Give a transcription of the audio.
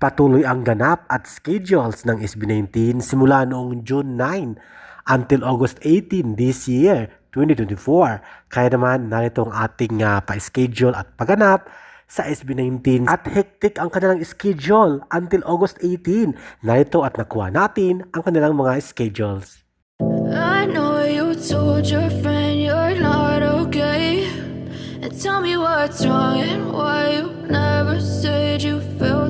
Patuloy ang ganap at schedules ng SB19 simula noong June 9 until August 18 this year, 2024. Kaya naman narito ang ating ah, pa-schedule at pagganap sa SB19 at hektik ang kanilang schedule until August 18. Narito at nakuha natin ang kanilang mga schedules. I know you told your friend you're not okay. And tell me what's wrong and why you never said you felt.